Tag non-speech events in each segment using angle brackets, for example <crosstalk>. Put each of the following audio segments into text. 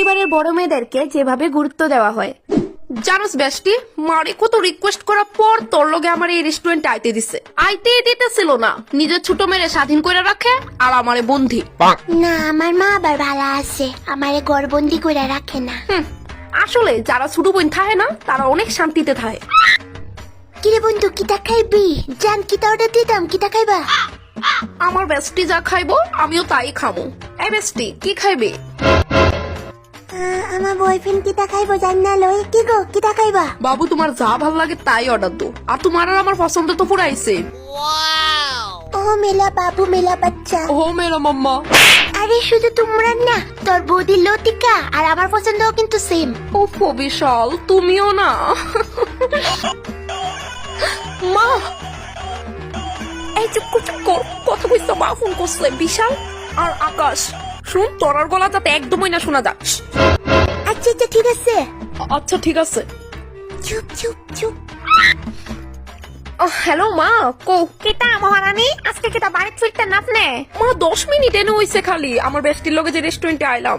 পরিবারের বড় মেয়েদেরকে যেভাবে গুরুত্ব দেওয়া হয়। জানোস বেস্টি মারে কত রিকোয়েস্ট করার পর তোর লগে আমার এই রেস্টুরেন্টে আইতে দিছে। আইতে দিতেছিল না। নিজের ছোট মেয়েরে স্বাধীন করে রাখে আর আমারে বন্ধি না আমার মা আবার ভালো আছে। আমারে গড়বন্দি করে রাখে না। আসলে যারা ছোট বোন থাকে না তারা অনেক শান্তিতে থাকে। কিরে বন্ধু কিটা খাইবি? জান কিটা অর্ডার দিতাম কিটা খাইবা? আমার বেস্টি যা খাইবো আমিও তাই খাব এই বেস্টি কি খাইবে? আমার বয়ফ্রেন্ড কিটা খাইবো জান না লই কি গো কিটা খাইবা বাবু তোমার যা ভালো লাগে তাই অর্ডার দো। আর তোমার আর আমার পছন্দ তো পুরাইছে ও মেলা বাবু মেলা বাচ্চা। ও মেরা মাম্মা। আরে শুধু তোমরা না তোর বৌদি লতিকা আর আমার পছন্দও কিন্তু সেম ও বিশাল তুমিও না। মা! এই চুপ চুপ কথা কইছো মা ফোন করছে বিশাল। আর আকাশ। শুন তোরার গলা যাতে একদমই না শোনা যাক আচ্ছা আচ্ছা ঠিক আছে। আচ্ছা ঠিক আছে। চুপ চুপ চুপ। হ্যালো মা কো। কেটা মহারানী আজকে কেটা বাড়ি ফিরতে নাপনে মা দশ মিনিট এনে হইছে খালি। আমার বেস্টির লগে যে রেস্টুরেন্টে আইলাম।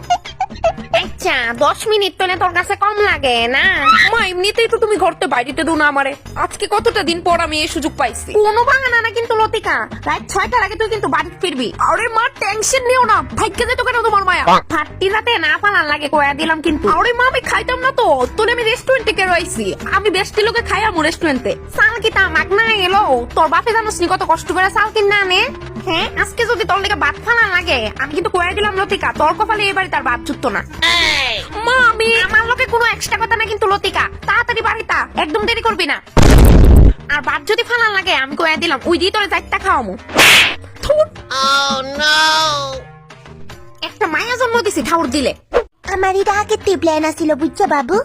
আচ্ছা দশ মিনিট তো তোর কাছে কম লাগে না? মা এমনিতেই তো তুমি ঘরতে বাইরেতে দো না আমারে। আজকে কতটা দিন পর আমি এই সুযোগ পাইছি? কোনো বাহানা না কিন্তু লতিকা। রাত ছয়টার আগে তুই কিন্তু বাড়ি ফিরবি। আরে মা টেনশন নিও না। ভাগ্যে যেত কেন তোমার মায়া? ফাটতি রাতে না ফালান লাগে কয়া দিলাম কিন্তু। আরে মা আমি খাইতাম না তো। তোলে আমি রেস্টুরেন্টে কে রইছি আমি বেস্টি লোকে খাই আমু রেস্টুরেন্টে সাল কি তা মাগ না এলো। তোর বাপে জানোস নি কত কষ্ট করে চাল কিনা আনে হ্যাঁ আজকে যদি তোর লেগে ভাত ফালান লাগে, আমি কিন্তু কয়া দিলাম লতিকা, তোর কপালে এবারে তার ভাত জুটতো না। মা, আমি আমার লোকে কোনো এক্সট্রা কথা না কিন্তু লতিকা, তাড়াতাড়ি বাড়িটা একদম দেরি করবি না। আর ভাত যদি ফালান লাগে, আমি কয়া দিলাম, ওই দিয়ে তোর চারটা খাওয়ামু। একটা মায়া জন্ম দিছি ঠাউর দিলে। আমার এটা আগে প্ল্যান আছিল, বুঝছ বাবু?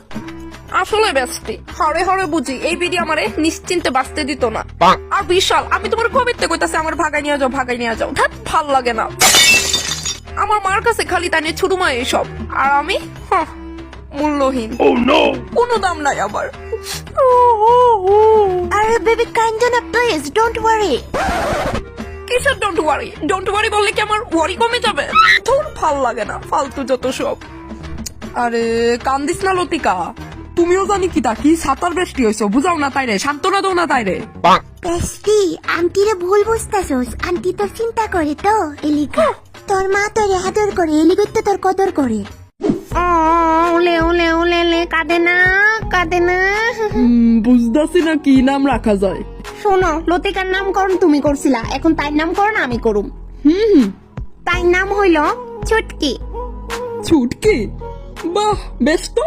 আসলে বেস্টি হরে হরে বুঝি এই বিডি আমারে নিশ্চিন্তে বাঁচতে দিত না। আর বিশাল আমি তোমার কবে তে কইতাছি আমার ভাগাই নিয়ে যাও ভাগাই নিয়ে যাও। ধ্যাত ভালো লাগে না। আমার মার কাছে খালি তাই নিয়ে ছোট মা এইসব। আর আমি মূল্যহীন। কোনো দাম নাই আবার আরে বেবি কাইন্ড না প্লিজ ডোন্ট ওয়ারি কিসের ডোন্ট ওয়ারি ডোন্ট ওয়ারি বললে কি আমার ওয়ারি কমে যাবে? তোর ভালো লাগে না ফালতু যত সব। আরে কান্দিস না লতিকা। তুমিও জানি কি তা কি সাঁতার বৃষ্টি হয়েছে বুঝাও না তাই রে সান্ত্বনা দাও না তাই রে বেস্টি আন্টিরে ভুল বুঝতাছস আন্টি তোর চিন্তা করে তো এলিগা তোর মা তোর আদর করে এলিগা তো তোর কদর করে ওলে ওলে ওলে লে কাঁদে না কাঁদে না। বুঝতেছি না কি নাম রাখা যায়? শোনো লতিকার নামকরণ তুমি করছিলা এখন তার নামকরণ আমি করুম হুম হুম। তার নাম হইল ছুটকি ছুটকি বাহ বেশ তো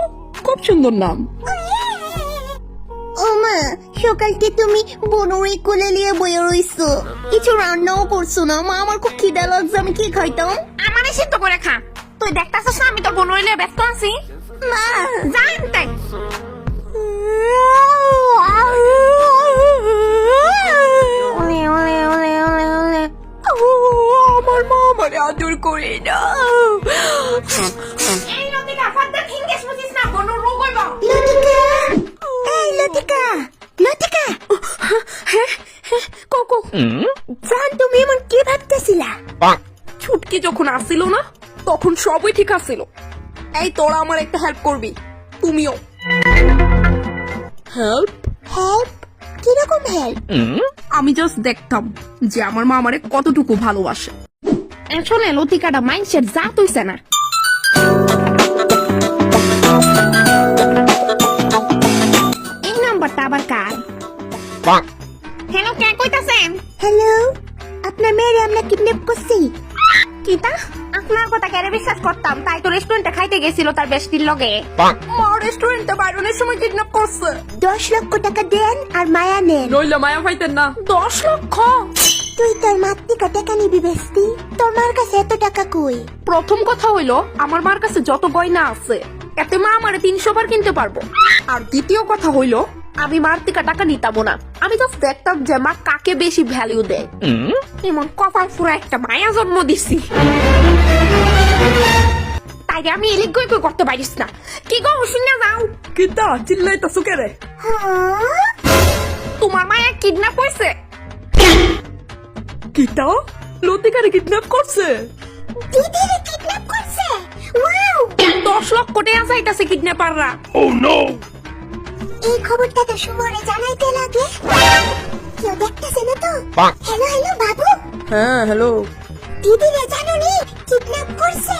খুব সুন্দর নাম। ওমা সকালকে তুমি বনরে কোলে নিয়ে বয়ে রইছো। কিছু রান্নাও করছ না? মা আমার খুব খিদা লাগছে আমি কি খাইতাম আমারে সিদ্ধ করে খা। তুই দেখতাছিস না আমি তো বনরে নিয়ে ব্যস্ত আছি। মা! জান জান তুমি এমন কি ভাবতেছিলা? ছুটকি যখন আসছিল না তখন সবই ঠিক আসছিল এই তোরা আমার একটা হেল্প করবি তুমিও। হেল্প হেল্প কীরকম হেল্প আমি জাস্ট দেখতাম যে আমার মা আমারে কতটুকু ভালোবাসে। আসলে লতিকাটা মাইন্ডসেট যা তুইছে না। আপনার কথা কেন বিশ্বাস করতাম। তাই তো রেস্টুরেন্টে খাইতে গেছিল তার বেস্টির লগে। মা রেস্টুরেন্টে বাইরনের সময় কিডন্যাপ করছে। দশ লক্ষ টাকা দেন আর মায়া নেন। নইলে মায়া পাইতেন না। দশ লক্ষ? তুই তোর টাকা নিবি বেস্তি তোর মার কাছে এত টাকা কই? প্রথম কথা হইল আমার মার কাছে যত গয়না আছে এতে মা আমারে তিনশো বার কিনতে পারব। আর দ্বিতীয় কথা হইল আমি মার থেকে টাকা নিতামও না। আমি তো দেখতাম যে মা কাকে বেশি ভ্যালিউ দেয়। এমন কপাল ফুরা একটা মায়া জন্ম দিছি। তাই আমি এলিক গই কই করতে পারিস না। কি গো শুনে যাও। কিতা? চিল্লাইতাছো কে রে তোমার মায়া কিডন্যাপ হইছে। কিতা? লতিকারে কিডন্যাপ করছে? দিদিরে কিডন্যাপ করছে? ওয়াও দশ <coughs> দশ লক্ষ টাকা চাইতাছে কিডন্যাপাররা এই খবরটা তো সুমনে জানাইতে লাগে। কেউ দেখতেছে না তো? হ্যালো হ্যালো বাবু। হ্যাঁ হ্যালো। দিদিরে জানো নি কিডন্যাপ করছে?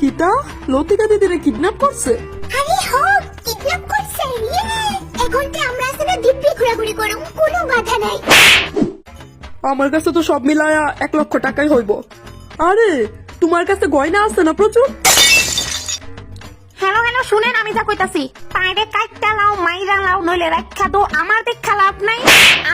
কিতা? লতিকা দিদিরে কিডন্যাপ করছে? আরে হোক কিডন্যাপ করছে? ইয়ে এখন তো আমরা আসলে দিব্যি ঘোরাঘুরি করুম কোনো বাধা নাই। আমার কাছে তো সব মিলায়া এক লক্ষ টাকাই হইব। আরে তোমার কাছে গয়না আছে না প্রচুর? হ্যালো হ্যালো শুনেন, আমি যা কইতাছি। পাইরে কাইটটা লাও, মাইরা লাও, নইলে রাখা দো, আমার দেখা লাভ নাই।